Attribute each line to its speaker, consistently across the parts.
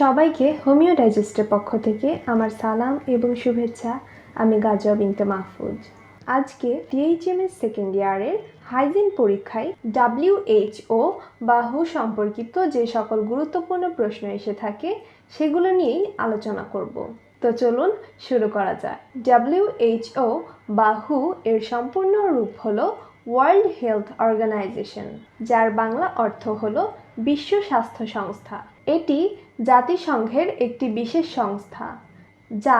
Speaker 1: সবাইকে হোমিও ডাইজেস্টের পক্ষ থেকে আমার সালাম এবং শুভেচ্ছা। আমি গাজা বিনতে মাহফুজ। আজকে ডিএইচএমএস সেকেন্ড ইয়ারের হাইজিন পরীক্ষায় ডাব্লিউএইচও বা হু সম্পর্কিত যে সকল গুরুত্বপূর্ণ প্রশ্ন এসে থাকে, সেগুলো নিয়েই আলোচনা করব। তো চলুন শুরু করা যাক। ডাব্লিউএইচও বা হু এর সম্পূর্ণ রূপ হলো ওয়ার্ল্ড হেলথ অর্গানাইজেশন যার বাংলা অর্থ হলো বিশ্ব স্বাস্থ্য সংস্থা। এটি জাতিসংঘের একটি বিশেষ সংস্থা, যা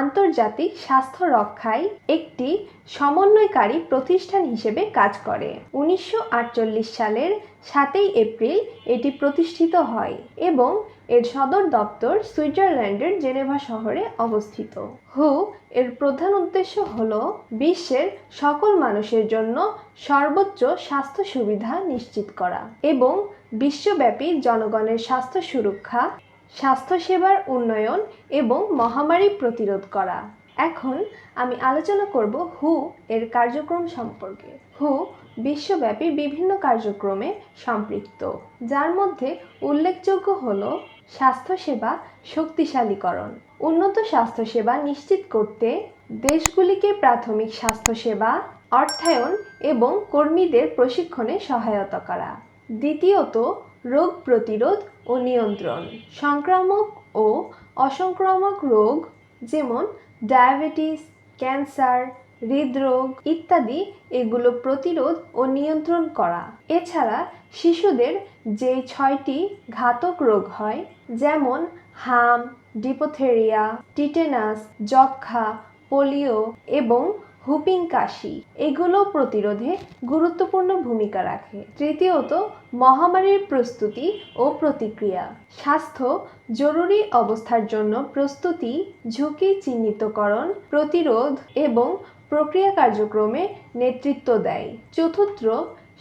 Speaker 1: আন্তর্জাতিক স্বাস্থ্য রক্ষায় একটি সমন্বয়কারী প্রতিষ্ঠান হিসেবে কাজ করে। উনিশশো আটচল্লিশ সালের সাতই এপ্রিল এটি প্রতিষ্ঠিত হয় এবং এর সদর দপ্তর সুইজারল্যান্ডের জেনেভা শহরে অবস্থিত। হু, এর প্রধান উদ্দেশ্য হল বিশ্বের সকল মানুষের জন্য সর্বোচ্চ স্বাস্থ্য সুবিধা নিশ্চিত করা এবং বিশ্বব্যাপী জনগণের স্বাস্থ্য সুরক্ষা স্বাস্থ্যসেবার উন্নয়ন এবং মহামারী প্রতিরোধ করা। এখন আমি আলোচনা করব হু এর কার্যক্রম সম্পর্কে। হু বিশ্বব্যাপী বিভিন্ন কার্যক্রমে সম্পৃক্ত, যার মধ্যে উল্লেখযোগ্য হল স্বাস্থ্যসেবা শক্তিশালীকরণ, উন্নত স্বাস্থ্যসেবা নিশ্চিত করতে দেশগুলিকে প্রাথমিক স্বাস্থ্যসেবা অর্থায়ন এবং কর্মীদের প্রশিক্ষণে সহায়তা করা। দ্বিতীয়ত, রোগ প্রতিরোধ ও নিয়ন্ত্রণ, সংক্রামক ও অসংক্রামক রোগ যেমন ডায়াবেটিস, ক্যান্সার, হৃদরোগ ইত্যাদি এগুলো প্রতিরোধ ও নিয়ন্ত্রণ করা। এছাড়া শিশুদের যে ছয়টি ঘাতক রোগ হয়, যেমন হাম, ডিপোথেরিয়া, টিটেনাস যক্ষা পোলিও এবং হুপিং কাশি, এগুলো প্রতিরোধে গুরুত্বপূর্ণ ভূমিকা রাখে। তৃতীয়ত, মহামারীর প্রস্তুতি ও প্রতিক্রিয়া। স্বাস্থ্য জরুরি অবস্থার জন্য প্রস্তুতি, ঝুঁকি চিহ্নিতকরণ, প্রতিরোধ এবং প্রক্রিয়া কার্যক্রমে নেতৃত্ব দেয়। চতুর্থ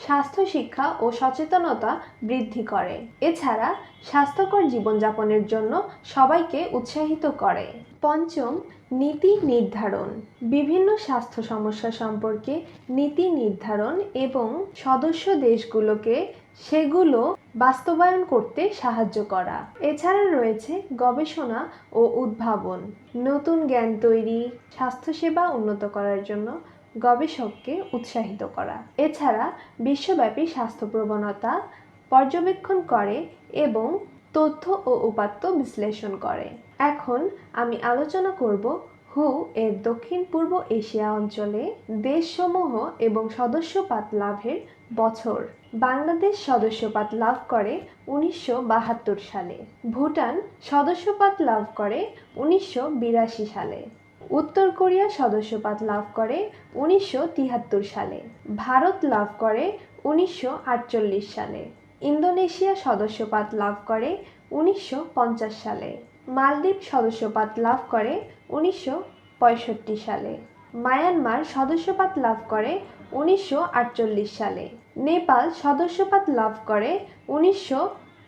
Speaker 1: স্বাস্থ্য শিক্ষা ও সচেতনতা বৃদ্ধি করে। এছাড়া স্বাস্থ্যকর জীবনযাপনের জন্য সবাইকে উৎসাহিত করে। পঞ্চম, নীতি নির্ধারণ। বিভিন্ন স্বাস্থ্য সমস্যা সম্পর্কে নীতি নির্ধারণ এবং সদস্য দেশগুলোকে সেগুলো বাস্তবায়ন করতে সাহায্য করা। এছাড়া রয়েছে গবেষণা ও উদ্ভাবন। নতুন জ্ঞান তৈরি, স্বাস্থ্যসেবা উন্নত করার জন্য গবেষককে উৎসাহিত করা। এছাড়া বিশ্বব্যাপী স্বাস্থ্য প্রবণতা পর্যবেক্ষণ করে এবং তথ্য ও উপাত্ত বিশ্লেষণ করে। এখন আমি আলোচনা করব হু এর দক্ষিণ পূর্ব এশিয়া অঞ্চলে দেশসমূহ এবং সদস্যপাত লাভের বছর। বাংলাদেশ সদস্যপাত লাভ করে উনিশশো বাহাত্তর সালে। ভুটান সদস্যপাত লাভ করে উনিশশো বিরাশি সালে। উত্তর কোরিয়া সদস্যপাত লাভ করে উনিশশো তিয়াত্তর সালে। ভারত লাভ করে উনিশশো আটচল্লিশ সালে। ইন্দোনেশিয়া সদস্যপাত লাভ করে উনিশশো পঞ্চাশ সালে। মালদ্বীপ সদস্যপাত লাভ করে উনিশশো পঁয়ষট্টি সালে। মায়ানমার সদস্যপাত লাভ করে উনিশশো আটচল্লিশ সালে। নেপাল সদস্যপাত লাভ করে উনিশশো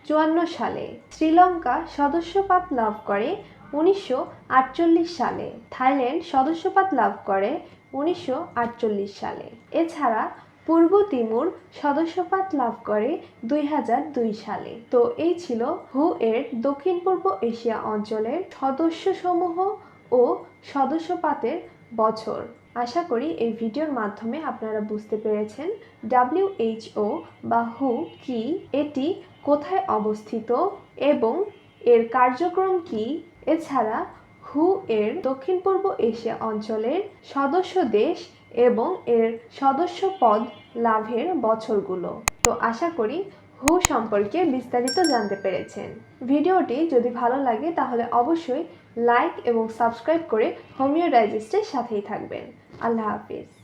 Speaker 1: চুয়ান্ন সালে। শ্রীলঙ্কা সদস্যপাত লাভ করে উনিশশো আটচল্লিশ সালে। থাইল্যান্ড সদস্যপাত লাভ করে উনিশশো আটচল্লিশ সালে। এছাড়া পূর্ব তিমুর সদস্যপাত লাভ করে দুই হাজার দুই সালে। তো এই ছিল হু এর দক্ষিণ পূর্ব এশিয়া অঞ্চলের সদস্যসমূহ ও সদস্যপাতের বছর। আশা করি এই ভিডিওর মাধ্যমে আপনারা বুঝতে পেরেছেন ডাব্লিউএইচও বা হু কি, এটি কোথায় অবস্থিত এবং এর কার্যক্রম কি। এছাড়া হু এর দক্ষিণ পূর্ব এশিয়া অঞ্চলের সদস্য দেশ এবং এর সদস্য পদ লাভের বছরগুলো। তো আশা করি হু সম্পর্কে বিস্তারিত জানতে পেরেছেন। ভিডিওটি যদি ভালো লাগে, তাহলে অবশ্যই লাইক এবং সাবস্ক্রাইব করে হোমিও ডাইজেস্টের সাথেই থাকবেন। আল্লাহ হাফিজ।